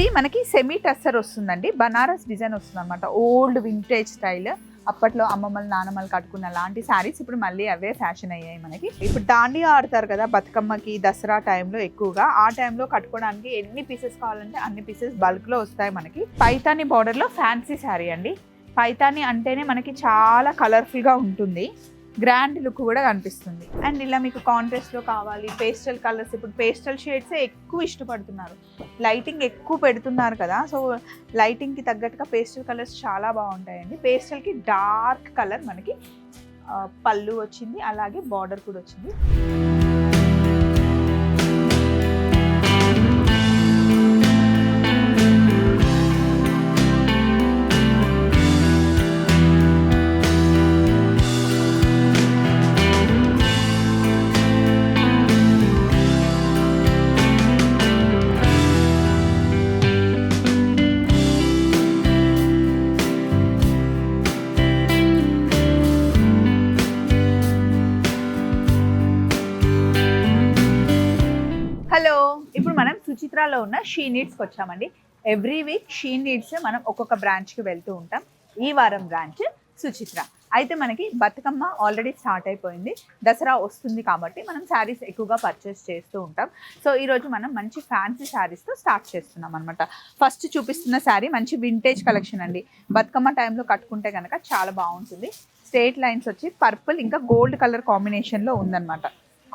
ఇది మనకి సెమీ టస్సర్ వస్తుందండి. బనారస్ డిజైన్ వస్తుంది అనమాట ఓల్డ్ వింటేజ్ స్టైల్ అప్పట్లో అమ్మమ్మలు నానమ్మలు కట్టుకున్న లాంటి శారీస్ ఇప్పుడు మళ్ళీ అవే ఫ్యాషన్ అయ్యాయి మనకి. ఇప్పుడు దాండియా ఆడతారు కదా బతుకమ్మకి దసరా టైంలో ఎక్కువగా. ఆ టైంలో కట్టుకోవడానికి ఎన్ని పీసెస్ కావాలంటే అన్ని పీసెస్ బల్క్లో వస్తాయి మనకి. పైతాని బార్డర్లో ఫ్యాన్సీ శారీ అండి. పైతాని అంటేనే మనకి చాలా కలర్ఫుల్గా ఉంటుంది. గ్రాండ్ లుక్ కూడా కనిపిస్తుంది. అండ్ ఇలా మీకు కాంట్రాస్ట్లో కావాలి పేస్టల్ కలర్స్ ఇప్పుడు పేస్టల్ షేడ్సే ఎక్కువ ఇష్టపడుతున్నారు. లైటింగ్ ఎక్కువ పెడుతున్నారు కదా సో లైటింగ్కి తగ్గట్టుగా పేస్టల్ కలర్స్ చాలా బాగుంటాయండి. పేస్టల్కి డార్క్ కలర్ మనకి పళ్ళు వచ్చింది అలాగే బార్డర్ కూడా వచ్చింది. చిత్రాలో ఉన్న షీ నీడ్స్కి వచ్చామండి. ఎవ్రీ వీక్ షీ నీడ్స్ మనం ఒక్కొక్క బ్రాంచ్కి వెళ్తూ ఉంటాం. ఈ వారం బ్రాంచ్ సుచిత్ర. అయితే మనకి బతుకమ్మ ఆల్రెడీ స్టార్ట్ అయిపోయింది. దసరా వస్తుంది కాబట్టి మనం శారీస్ ఎక్కువగా పర్చేస్ చేస్తూ ఉంటాం. సో ఈరోజు మనం మంచి ఫ్యాన్సీ శారీస్తో స్టార్ట్ చేస్తున్నాం అనమాట ఫస్ట్ చూపిస్తున్న శారీ మంచి వింటేజ్ కలెక్షన్ అండి. బతుకమ్మ టైంలో కట్టుకుంటే కనుక చాలా బాగుంటుంది. స్ట్రేట్ లైన్స్ వచ్చి పర్పుల్ ఇంకా గోల్డ్ కలర్ కాంబినేషన్లో ఉందన్నమాట.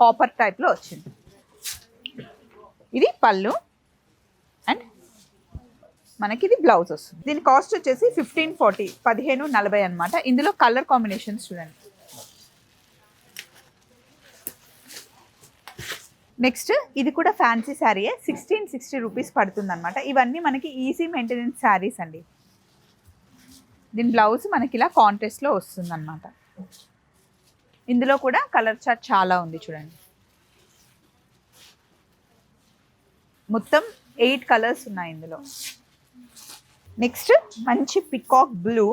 కాపర్ టైప్లో వచ్చింది. ఇది పళ్ళు. అండ్ మనకి ఇది బ్లౌజ్ వస్తుంది. దీని కాస్ట్ వచ్చేసి ఫిఫ్టీన్ ఫార్టీ పదిహేను నలభై అనమాట ఇందులో కలర్ కాంబినేషన్స్ చూడండి. నెక్స్ట్ ఇది కూడా ఫ్యాన్సీ శారీయే సిక్స్టీన్ సిక్స్టీ రూపీస్ పడుతుంది అనమాట ఇవన్నీ మనకి ఈజీ మెయింటెనెన్స్ శారీస్ అండి. దీని బ్లౌజ్ మనకి ఇలా కాంట్రాస్ట్లో వస్తుంది అనమాట ఇందులో కూడా కలర్ చార్ట్ చాలా ఉంది చూడండి. మొత్తం ఎయిట్ కలర్స్ ఉన్నాయి ఇందులో. నెక్స్ట్ మంచి పికాక్ బ్లూ.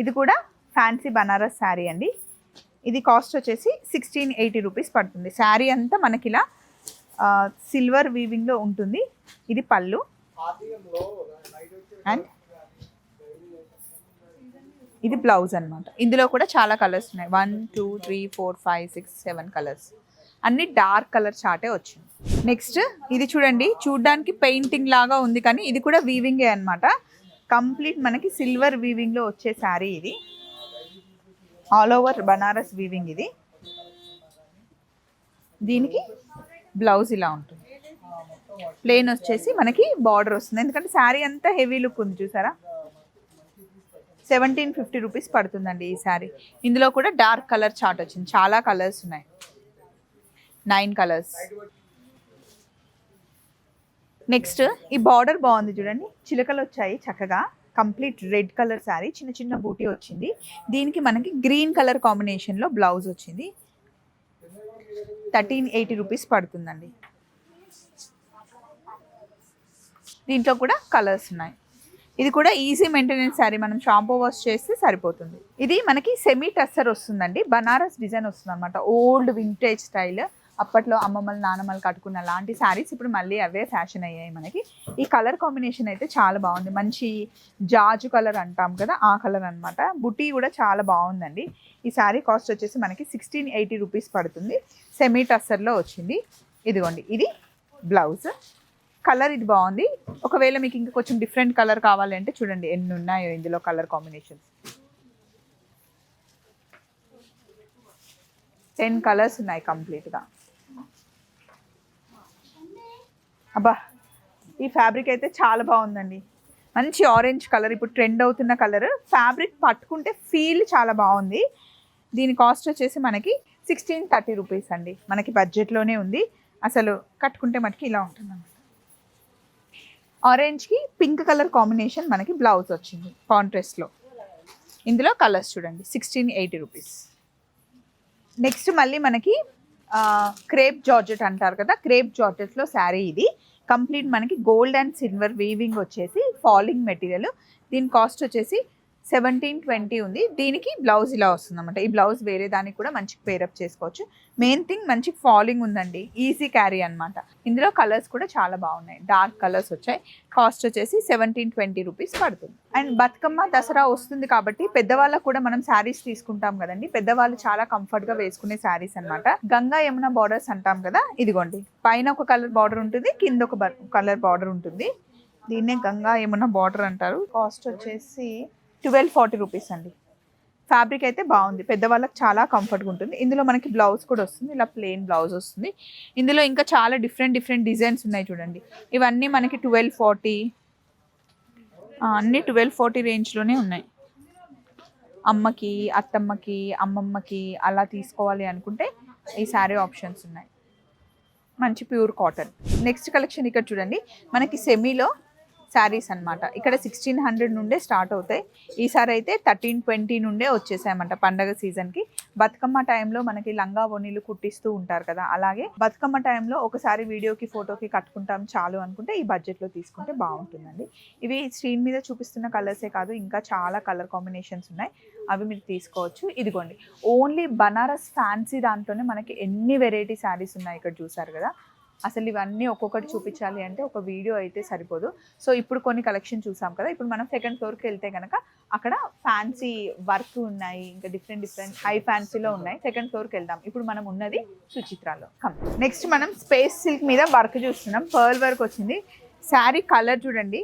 ఇది కూడా ఫ్యాన్సీ బనారస్ శారీ అండి. ఇది కాస్ట్ వచ్చేసి సిక్స్టీన్ ఎయిటీ రూపీస్ పడుతుంది. శారీ అంతా మనకి ఇలా సిల్వర్ వీవింగ్లో ఉంటుంది. ఇది పళ్ళు. అండ్ ఇది బ్లౌజ్ అన్నమాట. ఇందులో కూడా చాలా కలర్స్ ఉన్నాయి. One two three four five six seven colours. అన్ని డార్క్ కలర్ చాటే వచ్చింది. నెక్స్ట్ ఇది చూడండి. చూడ్డానికి పెయింటింగ్ లాగా ఉంది కానీ ఇది కూడా వీవింగే అనమాట కంప్లీట్ మనకి సిల్వర్ వీవింగ్లో వచ్చే శారీ ఇది. ఆల్ ఓవర్ బనారస్ వీవింగ్ ఇది. దీనికి బ్లౌజ్ ఇలా ఉంటుంది. ప్లేన్ వచ్చేసి మనకి బార్డర్ వస్తుంది. ఎందుకంటే శారీ అంతా హెవీ లుక్ ఉంది చూసారా? సెవెంటీన్ ఫిఫ్టీ రూపీస్ పడుతుందండి ఈ శారీ. ఇందులో కూడా డార్క్ కలర్ చార్ట్ వచ్చింది. చాలా కలర్స్ ఉన్నాయి. నైన్ కలర్స్ నెక్స్ట్ ఈ బార్డర్ బాగుంది చూడండి. చిలకలు వచ్చాయి చక్కగా. కంప్లీట్ రెడ్ కలర్ శారీ చిన్న చిన్న బూటీ వచ్చింది. దీనికి మనకి గ్రీన్ కలర్ కాంబినేషన్లో బ్లౌజ్ వచ్చింది. థర్టీన్ ఎయిటీ రూపీస్ పడుతుందండి. దీంట్లో కూడా కలర్స్ ఉన్నాయి. ఇది కూడా ఈజీ మెయింటెనెన్స్ శారీ మనం షాంపూ వాష్ చేస్తే సరిపోతుంది. ఇది మనకి సెమీ టస్సర్ వస్తుందండి. బనారస్ డిజైన్ వస్తుంది అనమాట ఓల్డ్ వింటేజ్ స్టైల్ అప్పట్లో అమ్మమ్మలు నానమ్మలు కట్టుకున్న లాంటి శారీస్ ఇప్పుడు మళ్ళీ అవే ఫ్యాషన్ అయ్యాయి మనకి. ఈ కలర్ కాంబినేషన్ అయితే చాలా బాగుంది. మంచి జాజు కలర్ అంటాం కదా ఆ కలర్ అనమాట బుటీ కూడా చాలా బాగుందండి. ఈ శారీ కాస్ట్ వచ్చేసి మనకి సిక్స్టీన్ ఎయిటీ రూపీస్ పడుతుంది. సెమీ టస్సర్లో వచ్చింది. ఇదిగోండి ఇది బ్లౌజ్. కలర్ ఇది బాగుంది. ఒకవేళ మీకు ఇంకా కొంచెం డిఫరెంట్ కలర్ కావాలి అంటే చూడండి ఎన్ని ఉన్నాయో ఇందులో కలర్ కాంబినేషన్స్. టెన్ కలర్స్ ఉన్నాయి కంప్లీట్గా. అబ్బా ఈ ఫ్యాబ్రిక్ అయితే చాలా బాగుందండి. మంచి ఆరెంజ్ కలర్ ఇప్పుడు ట్రెండ్ అవుతున్న కలర్ ఫ్యాబ్రిక్ పట్టుకుంటే ఫీల్ చాలా బాగుంది. దీని కాస్ట్ వచ్చేసి మనకి సిక్స్టీన్ థర్టీ రూపీస్ అండి. మనకి బడ్జెట్లోనే ఉంది. అసలు కట్టుకుంటే మనకి ఇలా ఉంటుంది అన్నమాట ఆరెంజ్కి పింక్ కలర్ కాంబినేషన్ మనకి బ్లౌజ్ వచ్చింది కాంట్రాస్ట్లో ఇందులో కలర్స్ చూడండి సిక్స్టీన్ ఎయిటీ రూపీస్ నెక్స్ట్ మళ్ళీ మనకి క్రేప్ జార్జెట్ అంటారు కదా క్రేప్ జార్జెట్లో శారీ ఇది. కంప్లీట్ మనకి గోల్డ్ అండ్ సిల్వర్ వీవింగ్ వచ్చేసి ఫాలింగ్ మెటీరియల్. దీని కాస్ట్ వచ్చేసి సెవెంటీన్ ట్వంటీ ఉంది. దీనికి బ్లౌజ్ ఇలా వస్తుంది అనమాట ఈ బ్లౌజ్ వేరే దానికి కూడా మంచి పేరప్ చేసుకోవచ్చు. మెయిన్ థింగ్ మంచి ఫాలింగ్ ఉందండి. ఈజీ క్యారీ అన్నమాట. ఇందులో కలర్స్ కూడా చాలా బాగున్నాయి. డార్క్ కలర్స్ వచ్చాయి. కాస్ట్ వచ్చేసి సెవెంటీన్ ట్వంటీ రూపీస్ పడుతుంది. అండ్ బతుకమ్మ దసరా వస్తుంది కాబట్టి పెద్దవాళ్ళకు కూడా మనం శారీస్ తీసుకుంటాం కదండి. పెద్దవాళ్ళు చాలా కంఫర్ట్గా వేసుకునే శారీస్ అన్నమాట. గంగా యమున బార్డర్స్ అంటాం కదా ఇదిగోండి. పైన ఒక కలర్ బార్డర్ ఉంటుంది కింద ఒక కలర్ బార్డర్ ఉంటుంది. దీన్నే గంగా యమున బార్డర్ అంటారు. కాస్ట్ వచ్చేసి ట్వెల్వ్ ఫార్టీ రూపీస్ అండి. ఫ్యాబ్రిక్ అయితే బాగుంది. పెద్దవాళ్ళకి చాలా కంఫర్ట్గా ఉంటుంది. ఇందులో మనకి బ్లౌజ్ కూడా వస్తుంది. ఇలా ప్లెయిన్ బ్లౌజ్ వస్తుంది. ఇందులో ఇంకా చాలా డిఫరెంట్ డిఫరెంట్ డిజైన్స్ ఉన్నాయి చూడండి. ఇవన్నీ మనకి ట్వెల్వ్ ఫార్టీ అన్నీ ట్వెల్వ్ ఫార్టీ రేంజ్లోనే ఉన్నాయి. అమ్మకి అత్తమ్మకి అమ్మమ్మకి అలా తీసుకోవాలి అనుకుంటే ఈ శారీ ఆప్షన్స్ ఉన్నాయి. మంచి ప్యూర్ కాటన్. నెక్స్ట్ కలెక్షన్ ఇక్కడ చూడండి. మనకి సెమీలో శారీస్ అన్నమాట. ఇక్కడ సిక్స్టీన్ హండ్రెడ్ నుండే స్టార్ట్ అవుతాయి. ఈసారి అయితే థర్టీన్ ట్వంటీ నుండే వచ్చేసాయన్నమాట పండగ సీజన్కి బతుకమ్మ టైంలో మనకి లంగా ఓనీలు కుట్టిస్తూ ఉంటారు కదా. అలాగే బతుకమ్మ టైంలో ఒకసారి వీడియోకి ఫోటోకి కట్టుకుంటాం చాలు అనుకుంటే ఈ బడ్జెట్లో తీసుకుంటే బాగుంటుందండి. ఇవి స్క్రీన్ మీద చూపిస్తున్న కలర్సే కాదు ఇంకా చాలా కలర్ కాంబినేషన్స్ ఉన్నాయి. అవి మీరు తీసుకోవచ్చు. ఇదిగోండి. ఓన్లీ బనారస్ ఫ్యాన్సీ దాంట్లోనే మనకి ఎన్ని వెరైటీ శారీస్ ఉన్నాయి ఇక్కడ చూసారు కదా. అసలు ఇవన్నీ ఒక్కొక్కటి చూపించాలి అంటే ఒక వీడియో అయితే సరిపోదు. సో ఇప్పుడు కొన్ని కలెక్షన్ చూసాం కదా ఇప్పుడు మనం సెకండ్ ఫ్లోర్కి వెళ్తే కనుక అక్కడ ఫ్యాన్సీ వర్క్ ఉన్నాయి ఇంకా డిఫరెంట్ డిఫరెంట్ హై ఫ్యాన్సీలో ఉన్నాయి. సెకండ్ ఫ్లోర్కి వెళ్దాం. ఇప్పుడు మనం ఉన్నది సుచిత్రాలో. నెక్స్ట్ మనం స్పేస్ సిల్క్ మీద వర్క్ చూస్తున్నాం. పర్ల్ వర్క్ వచ్చింది. శారీ కలర్ చూడండి.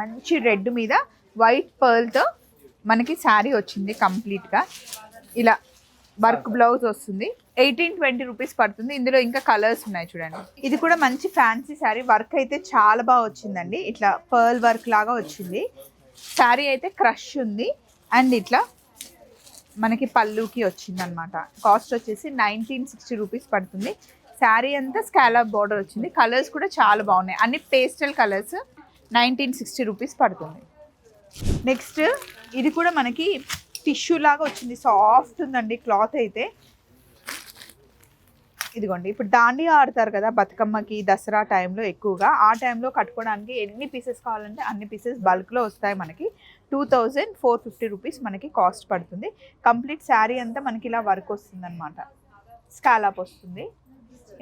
మంచి రెడ్ మీద వైట్ పర్ల్తో మనకి శారీ వచ్చింది కంప్లీట్గా ఇలా వర్క్ బ్లౌజ్ వస్తుంది. ఎయిటీన్ ట్వంటీ రూపీస్ పడుతుంది. ఇందులో ఇంకా కలర్స్ ఉన్నాయి చూడండి. ఇది కూడా మంచి ఫ్యాన్సీ శారీ వర్క్ అయితే చాలా బాగా వచ్చిందండి. ఇట్లా పర్ల్ వర్క్ లాగా వచ్చింది. శారీ అయితే క్రష్ ఉంది. అండ్ ఇట్లా మనకి పళ్ళుకి వచ్చింది అనమాట కాస్ట్ వచ్చేసి నైన్టీన్ సిక్స్టీ రూపీస్ పడుతుంది. శారీ అంతా స్కాలప్ బార్డర్ వచ్చింది. కలర్స్ కూడా చాలా బాగున్నాయి. అన్ని pastel colours nineteen sixty rupees పడుతుంది. నెక్స్ట్ ఇది కూడా మనకి టిష్యూ లాగా వచ్చింది. సాఫ్ట్ ఉందండి క్లాత్ అయితే. ఇదిగోండి ఇప్పుడు దాండియా ఆడతారు కదా బతుకమ్మకి దసరా టైంలో ఎక్కువగా. ఆ టైంలో కట్టుకోవడానికి ఎన్ని పీసెస్ కావాలంటే అన్ని పీసెస్ బల్క్లో వస్తాయి మనకి. Two thousand four fifty rupees మనకి కాస్ట్ పడుతుంది. కంప్లీట్ శారీ అంతా మనకి ఇలా వర్క్ వస్తుంది అనమాట స్కాలాప్ వస్తుంది.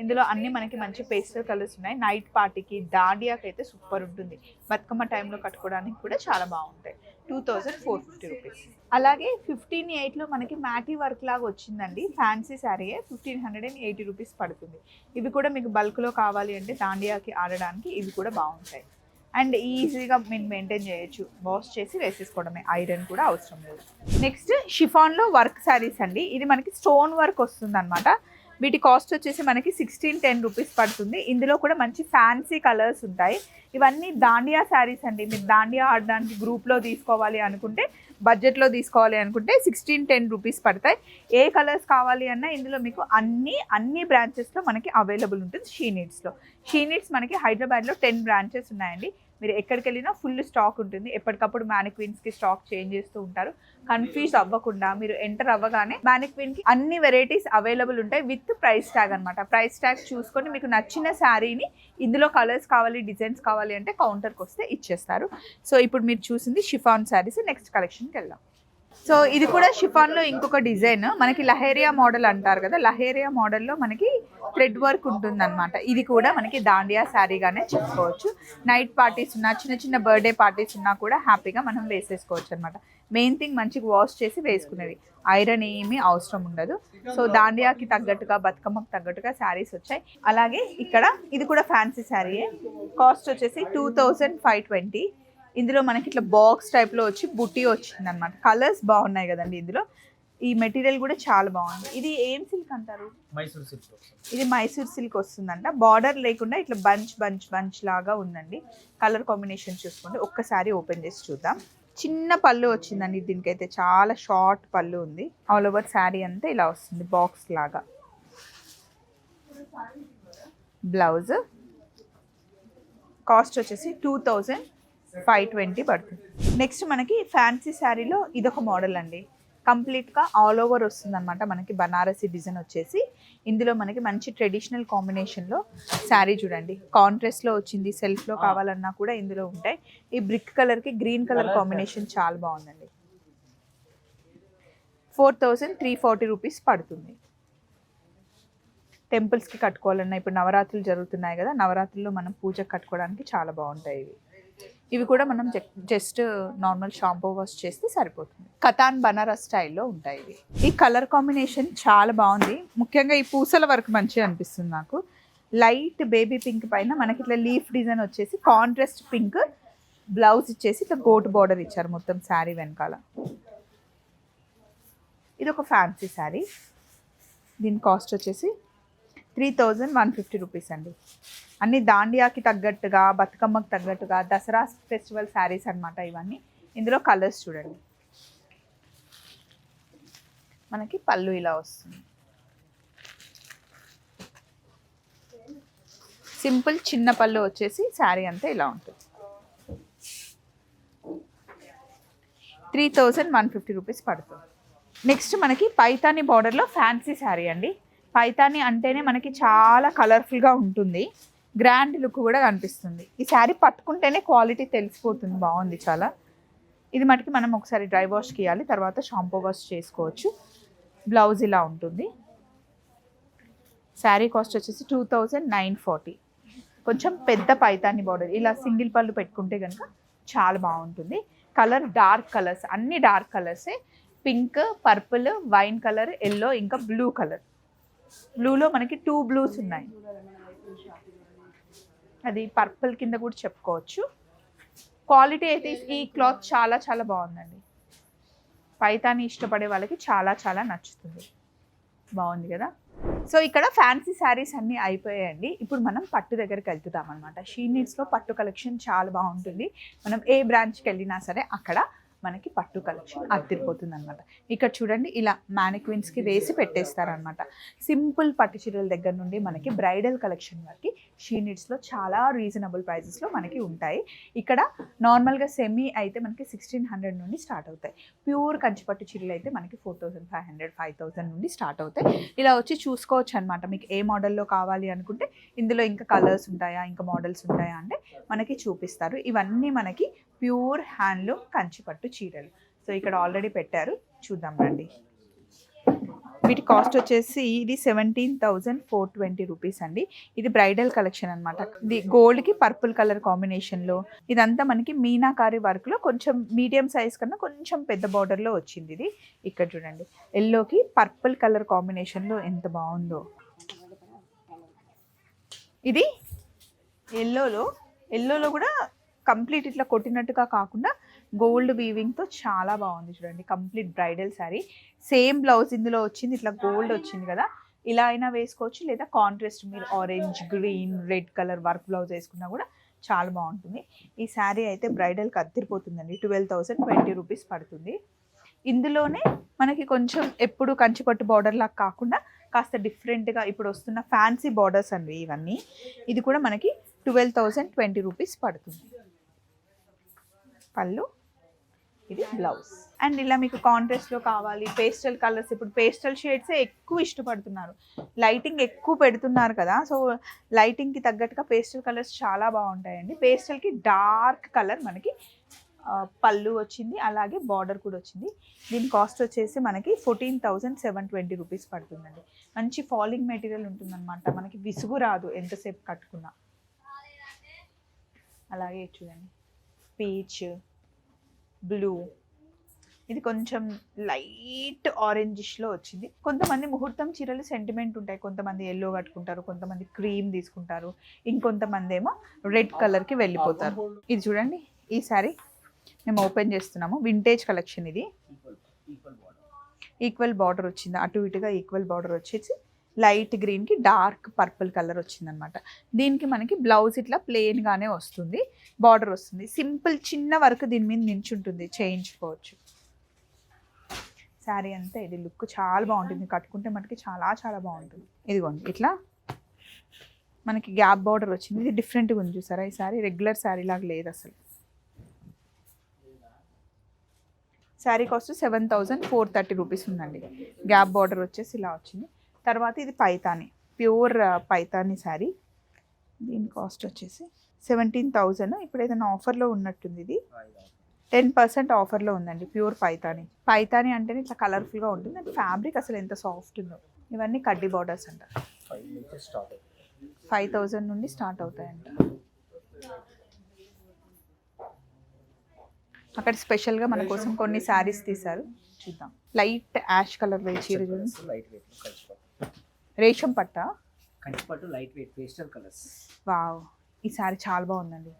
ఇందులో అన్ని మనకి మంచి పేస్టల్ కలర్స్ ఉన్నాయి. నైట్ పార్టీకి దాండియాకి అయితే సూపర్ ఉంటుంది. బతుకమ్మ టైంలో కట్టుకోవడానికి కూడా చాలా బాగుంటాయి. Two thousand four fifty rupees. అలాగే ఫిఫ్టీన్ ఎయిట్లో మనకి మ్యాటీ వర్క్ లాగా వచ్చిందండి. Fancy శారీయే fifteen hundred and eighty rupees పడుతుంది. ఇవి కూడా మీకు బల్క్లో కావాలి అంటే దాండియాకి ఆడడానికి ఇవి కూడా బాగుంటాయి. అండ్ ఈజీగా మీరు మెయింటైన్ చేయొచ్చు. వాష్ చేసి వేసేసుకోవడమే. ఐరన్ కూడా అవసరం లేదు. నెక్స్ట్ షిఫాన్లో వర్క్ శారీస్ అండి. ఇది మనకి స్టోన్ వర్క్ వస్తుంది అనమాట వీటి కాస్ట్ వచ్చేసి మనకి సిక్స్టీన్ టెన్ రూపీస్ పడుతుంది. ఇందులో కూడా మంచి ఫ్యాన్సీ కలర్స్ ఉంటాయి. ఇవన్నీ దాండియా శారీస్ అండి. మీరు దాండియా ఆడడానికి గ్రూప్లో తీసుకోవాలి అనుకుంటే బడ్జెట్లో తీసుకోవాలి అనుకుంటే సిక్స్టీన్ టెన్ రూపీస్ పడతాయి. ఏ కలర్స్ కావాలి అన్నా ఇందులో మీకు అన్ని అన్ని బ్రాంచెస్లో మనకి అవైలబుల్ ఉంటుంది. షీ నీడ్స్లో షీ నీడ్స్ మనకి హైదరాబాద్లో టెన్ బ్రాంచెస్ ఉన్నాయండి. మీరు ఎక్కడికి వెళ్ళినా ఫుల్ స్టాక్ ఉంటుంది. ఎప్పటికప్పుడు మ్యానిక్విన్స్కి స్టాక్ చేంజ్ చేస్తూ ఉంటారు. కన్ఫ్యూజ్ అవ్వకుండా మీరు ఎంటర్ అవ్వగానే మ్యానిక్విన్కి అన్ని వెరైటీస్ అవైలబుల్ ఉంటాయి విత్ ప్రైస్ ట్యాగ్ అనమాట ప్రైస్ ట్యాగ్ చూసుకొని మీకు నచ్చిన శారీని ఇందులో కలర్స్ కావాలి డిజైన్స్ కావాలి అంటే కౌంటర్కి వస్తే ఇచ్చేస్తారు. సో ఇప్పుడు మీరు చూసింది షిఫాన్ శారీస్. నెక్స్ట్ కలెక్షన్కి వెళ్దాం. సో ఇది కూడా షిఫాన్లో ఇంకొక డిజైన్. మనకి లహేరియా మోడల్ అంటారు కదా లహేరియా మోడల్లో మనకి థ్రెడ్ వర్క్ ఉంటుందన్నమాట. ఇది కూడా మనకి దాండియా శారీగానే చెప్పుకోవచ్చు. నైట్ పార్టీస్ ఉన్నా చిన్న చిన్న బర్త్డే పార్టీస్ ఉన్నా కూడా హ్యాపీగా మనం వేసేసుకోవచ్చు అనమాట మెయిన్ థింగ్ మంచిగా వాష్ చేసి వేసుకునేది. ఐరన్ ఏమీ అవసరం ఉండదు. సో దాండియాకి తగ్గట్టుగా బతుకమ్మకి తగ్గట్టుగా శారీస్ వచ్చాయి. అలాగే ఇక్కడ ఇది కూడా ఫ్యాన్సీ శారీయే. కాస్ట్ వచ్చేసి టూ థౌజండ్ ఫైవ్ ట్వంటీ. ఇందులో మనకి ఇట్లా బాక్స్ టైప్లో వచ్చి బుట్టి వచ్చింది అనమాట కలర్స్ బాగున్నాయి కదండి ఇందులో. ఈ మెటీరియల్ కూడా చాలా బాగుంది. ఇది ఏం సిల్క్ అంటారు? మైసూర్ సిల్క్ ఇది మైసూర్ సిల్క్ వస్తుందంట. బార్డర్ లేకుండా ఇట్లా బంచ్ బంచ్ బంచ్ లాగా ఉందండి. కలర్ కాంబినేషన్ చూసుకోండి. ఒక్కసారి ఓపెన్ చేసి చూద్దాం. చిన్న పళ్ళు వచ్చిందండి దీనికైతే. చాలా షార్ట్ పళ్ళు ఉంది. ఆల్ ఓవర్ శారీ అంతా ఇలా వస్తుంది బాక్స్ లాగా. బ్లౌజ్ కాస్ట్ వచ్చేసి టూ థౌజండ్ ఫైవ్ ట్వంటీ పడుతుంది. నెక్స్ట్ మనకి ఫ్యాన్సీ శారీలో ఇదొక మోడల్ అండి. కంప్లీట్గా ఆల్ ఓవర్ వస్తుంది అనమాట మనకి బనారసి డిజైన్ వచ్చేసి. ఇందులో మనకి మంచి ట్రెడిషనల్ కాంబినేషన్లో శారీ చూడండి. కాంట్రాస్ట్లో వచ్చింది సెల్ఫ్లో కావాలన్నా కూడా ఇందులో ఉంటాయి. ఈ బ్రిక్ కలర్కి గ్రీన్ కలర్ కాంబినేషన్ చాలా బాగుందండి. Four thousand three forty rupees పడుతుంది. టెంపుల్స్కి కట్టుకోవాలన్నా ఇప్పుడు నవరాత్రులు జరుగుతున్నాయి కదా నవరాత్రుల్లో మనం పూజకు కట్టుకోవడానికి చాలా బాగుంటాయి ఇవి. ఇవి కూడా మనం జస్ట్ నార్మల్ షాంపూ వాష్ చేస్తే సరిపోతుంది. కథాన్ బనారస్ స్టైల్లో ఉంటాయి ఇవి. ఈ కలర్ కాంబినేషన్ చాలా బాగుంది. ముఖ్యంగా ఈ పూసల వరకు మంచిగా అనిపిస్తుంది నాకు. లైట్ బేబీ పింక్ పైన మనకి ఇట్లా లీఫ్ డిజైన్ వచ్చేసి కాంట్రాస్ట్ పింక్ బ్లౌజ్ ఇచ్చేసి ఇట్లా గోట్ బార్డర్ ఇచ్చారు మొత్తం శారీ వెనకాల. ఇది ఒక ఫ్యాన్సీ శారీ. దీని కాస్ట్ వచ్చేసి three thousand one fifty rupees అండి. అన్ని దాండియాకి తగ్గట్టుగా బతుకమ్మకి తగ్గట్టుగా దసరా ఫెస్టివల్ శారీస్ అనమాట ఇవన్నీ. ఇందులో కలర్స్ చూడండి. మనకి పళ్ళు ఇలా వస్తుంది. సింపుల్ చిన్న పళ్ళు వచ్చేసి శారీ అంతా ఇలా ఉంటుంది. Three thousand one fifty rupees పడుతుంది. నెక్స్ట్ మనకి పైతాని బార్డర్లో ఫ్యాన్సీ శారీ అండి. పైతాని అంటేనే మనకి చాలా కలర్ఫుల్గా ఉంటుంది. గ్రాండ్ లుక్ కూడా కనిపిస్తుంది. ఈ శారీ పట్టుకుంటేనే క్వాలిటీ తెలిసిపోతుంది. బాగుంది చాలా. ఇది మటుకి మనం ఒకసారి డ్రై వాష్కి ఇవ్వాలి తర్వాత షాంపూ వాష్ చేసుకోవచ్చు. బ్లౌజ్ ఇలా ఉంటుంది. శారీ కాస్ట్ వచ్చేసి టూ థౌజండ్ నైన్ ఫార్టీ కొంచెం పెద్ద పైతాని బార్డర్ ఇలా సింగిల్ పళ్ళు పెట్టుకుంటే కనుక చాలా బాగుంటుంది. కలర్ డార్క్ కలర్స్ అన్ని డార్క్ కలర్సే pink purple wine colour yellow ఇంకా బ్లూ కలర్ బ్లూలో మనకి టూ బ్లూస్ ఉన్నాయి. అది పర్పుల్ కింద కూడా చెప్పుకోవచ్చు. క్వాలిటీ అయితే ఈ క్లాత్ చాలా చాలా బాగుందండి. పైతాని ఇష్టపడే వాళ్ళకి చాలా చాలా నచ్చుతుంది. బాగుంది కదా? సో ఇక్కడ ఫ్యాన్సీ శారీస్ అన్నీ అయిపోయాయండి. ఇప్పుడు మనం పట్టు దగ్గరికి వెళ్తున్నాం అనమాట షీ నీడ్స్లో పట్టు కలెక్షన్ చాలా బాగుంటుంది. మనం ఏ బ్రాంచ్కి వెళ్ళినా సరే అక్కడ మనకి పట్టు కలెక్షన్ అద్దరిపోతుంది అనమాట ఇక్కడ చూడండి ఇలా మ్యానిక్విన్స్కి వేసి పెట్టేస్తారనమాట సింపుల్ పట్టు చీరల దగ్గర నుండి మనకి బ్రైడల్ కలెక్షన్ వరకు షీ నీడ్స్లో చాలా రీజనబుల్ ప్రైజెస్లో మనకి ఉంటాయి. ఇక్కడ నార్మల్గా సెమీ అయితే మనకి సిక్స్టీన్ హండ్రెడ్ నుండి స్టార్ట్ అవుతాయి. ప్యూర్ కంచిపట్టు చీరలు అయితే మనకి four thousand five hundred five thousand నుండి స్టార్ట్ అవుతాయి. ఇలా వచ్చి చూసుకోవచ్చు అనమాట మీకు ఏ మోడల్లో కావాలి అనుకుంటే ఇందులో ఇంకా కలర్స్ ఉంటాయా ఇంకా మోడల్స్ ఉంటాయా అంటే మనకి చూపిస్తారు. ఇవన్నీ మనకి ప్యూర్ హ్యాండ్లూమ్ కంచిపట్టు చీరలు. సో ఇక్కడ ఆల్రెడీ పెట్టారు. చూద్దాం రండి. వీటి కాస్ట్ వచ్చేసి ఇది seventeen thousand four twenty rupees అండి. ఇది బ్రైడల్ కలెక్షన్ అనమాట ఇది గోల్డ్కి పర్పుల్ కలర్ కాంబినేషన్లో. ఇదంతా మనకి మీనాకారి వర్క్లో కొంచెం మీడియం సైజ్ కన్నా కొంచెం పెద్ద బార్డర్లో వచ్చింది ఇది. ఇక్కడ చూడండి. ఎల్లోకి పర్పుల్ కలర్ కాంబినేషన్లో ఎంత బాగుందో. ఇది ఎల్లోలో ఎల్లోలో కూడా కంప్లీట్ ఇట్లా కొట్టినట్టుగా కాకుండా గోల్డ్ వీవింగ్తో చాలా బాగుంది చూడండి. Complete bridal sari. Same blouse ఇందులో వచ్చింది ఇట్లా గోల్డ్ వచ్చింది కదా. ఇలా అయినా వేసుకోవచ్చు లేదా కాంట్రాస్ట్ మీరు orange green red colour work blouse వేసుకున్నా కూడా చాలా బాగుంటుంది. ఈ శారీ అయితే బ్రైడల్కి అద్దరిపోతుందండి. ట్వెల్వ్ థౌసండ్ ట్వంటీ రూపీస్ పడుతుంది. ఇందులోనే మనకి కొంచెం ఎప్పుడు కంచిపట్టు బార్డర్ లాగా కాకుండా కాస్త డిఫరెంట్గా ఇప్పుడు వస్తున్న ఫ్యాన్సీ బార్డర్స్ అండి ఇవన్నీ. ఇది కూడా మనకి ట్వెల్వ్ థౌసండ్ ట్వంటీ రూపీస్ పడుతుంది. పళ్ళు ఇది బ్లౌజ్ అండ్ ఇలా మీకు కాంట్రాస్ట్లో కావాలి పేస్టల్ కలర్స్ ఇప్పుడు పేస్టల్ షేడ్సే ఎక్కువ ఇష్టపడుతున్నారు. లైటింగ్ ఎక్కువ పెడుతున్నారు కదా సో లైటింగ్కి తగ్గట్టుగా పేస్టల్ కలర్స్ చాలా బాగుంటాయండి. పేస్టల్కి డార్క్ కలర్ మనకి పళ్ళు వచ్చింది అలాగే బార్డర్ కూడా వచ్చింది. దీని కాస్ట్ వచ్చేసి మనకి fourteen thousand seven twenty rupees పడుతుందండి. మంచి ఫాలింగ్ మెటీరియల్ ఉంటుందన్నమాట. మనకి విసుగు రాదు ఎంతసేపు కట్టుకున్నా. అలాగే చూడండి. Peach blue. ఇది కొంచెం లైట్ ఆరెంజిష్లో వచ్చింది. కొంతమంది ముహూర్తం చీరలు సెంటిమెంట్ ఉంటాయి. కొంతమంది ఎల్లో కట్టుకుంటారు కొంతమంది క్రీమ్ తీసుకుంటారు ఇంకొంతమంది ఏమో రెడ్ కలర్కి వెళ్ళిపోతారు. ఇది చూడండి. ఈ సారీ మేము ఓపెన్ చేస్తున్నాము. వింటేజ్ కలెక్షన్ ఇది. ఈక్వల్ బార్డర్ వచ్చింది. అటు ఇటుగా ఈక్వల్ బార్డర్ వచ్చేసి లైట్ గ్రీన్కి డార్క్ పర్పుల్ కలర్ వచ్చిందనమాట దీనికి మనకి బ్లౌజ్ ఇట్లా ప్లెయిన్గానే వస్తుంది. బార్డర్ వస్తుంది. సింపుల్ చిన్న వరకు దీని మీద నించుంటుంది. చేయించుకోవచ్చు. శారీ అంతా ఇది లుక్ చాలా బాగుంటుంది. కట్టుకుంటే మనకి చాలా చాలా బాగుంటుంది. ఇదిగోండి ఇట్లా మనకి గ్యాప్ బార్డర్ వచ్చింది. ఇది డిఫరెంట్గా ఉంది చూసారా? ఈ శారీ రెగ్యులర్ శారీ లాగా లేదు అసలు. Sari cost seven thousand four thirty rupees ఉందండి. గ్యాప్ బార్డర్ వచ్చేసి ఇలా వచ్చింది. తర్వాత ఇది పైతాని ప్యూర్ పైతాని శారీ. దీని కాస్ట్ వచ్చేసి సెవెంటీన్ థౌజండ్. ఇప్పుడు ఏదైనా ఆఫర్లో ఉన్నట్టుంది ఇది. టెన్ పర్సెంట్ ఆఫర్లో ఉందండి ప్యూర్ పైతాని. పైతాని అంటేనే ఇట్లా కలర్ఫుల్గా ఉంటుంది. అండ్ ఫ్యాబ్రిక్ అసలు ఎంత సాఫ్ట్ ఉందో. ఇవన్నీ కడ్డీ బార్డర్స్ అంట. ఫైవ్ థౌజండ్ నుండి స్టార్ట్ అవుతాయంట. అక్కడ స్పెషల్గా మన కోసం కొన్ని శారీస్ తీశారు. చూద్దాం. లైట్ యాష్ కలర్ చీర లైట్ రేషం పట్ట. కంచిపట్టు light weight pastel colours. Wow. ఈ శారీ చాలా బాగుందండి.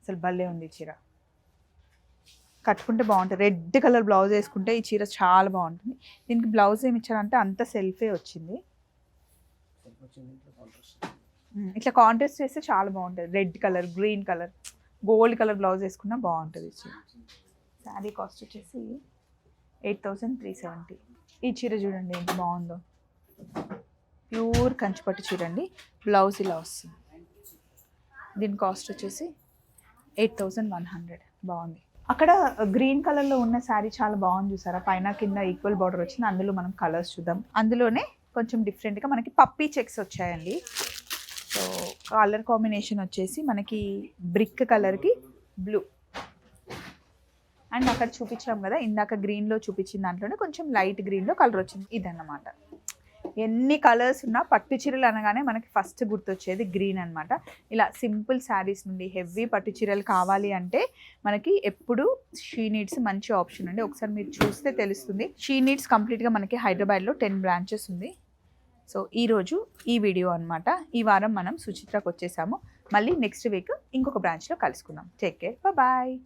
అసలు భలే ఉంది చీర. కట్టుకుంటే బాగుంటుంది. రెడ్ కలర్ బ్లౌజ్ వేసుకుంటే ఈ చీర చాలా బాగుంటుంది. దీనికి బ్లౌజ్ ఏమి ఇచ్చారంటే అంత సెల్ఫే వచ్చింది. ఇంట్లో కాంట్రాస్ట్ చేస్తే చాలా బాగుంటుంది. Red colour green colour gold colour blouse వేసుకున్నా బాగుంటుంది ఈ చీర. శారీ కాస్ట్ వచ్చేసి ఎయిట్ థౌజండ్ త్రీ సెవెంటీ. ఈ చీర చూడండి ఎంత బాగుందో. ప్యూర్ కంచిపట్టు చీరండి. బ్లౌజ్ ఇలా వస్తుంది. దీని కాస్ట్ వచ్చేసి ఎయిట్ థౌజండ్ వన్ హండ్రెడ్. బాగుంది. అక్కడ గ్రీన్ కలర్లో ఉన్న శారీ చాలా బాగుంది చూసారా? పైన కింద ఈక్వల్ బార్డర్ వచ్చింది. అందులో మనం కలర్స్ చూద్దాం. అందులోనే కొంచెం డిఫరెంట్గా మనకి పప్పీ చెక్స్ వచ్చాయండి. సో కలర్ కాంబినేషన్ వచ్చేసి మనకి బ్రిక్ కలర్కి బ్లూ. అండ్ అక్కడ చూపించాం కదా ఇందాక గ్రీన్లో చూపించిన దాంట్లోనే కొంచెం లైట్ గ్రీన్లో కలర్ వచ్చింది. ఇదన్నమాట. ఎన్ని కలర్స్ ఉన్నా పట్టు చీరలు అనగానే మనకి ఫస్ట్ గుర్తొచ్చేది గ్రీన్ అనమాట ఇలా సింపుల్ శారీస్ నుండి హెవీ పట్టు చీరలు కావాలి అంటే మనకి ఎప్పుడు షీ నీడ్స్ మంచి ఆప్షన్ అండి. ఒకసారి మీరు చూస్తే తెలుస్తుంది. షీ నీడ్స్ కంప్లీట్గా మనకి హైదరాబాద్లో టెన్ బ్రాంచెస్ ఉంది. సో ఈరోజు ఈ వీడియో అనమాట ఈ వారం మనం సుచిత్రకు వచ్చేసాము. మళ్ళీ నెక్స్ట్ వీక్ ఇంకొక బ్రాంచ్లో కలుసుకుందాం. Take care. బాయ్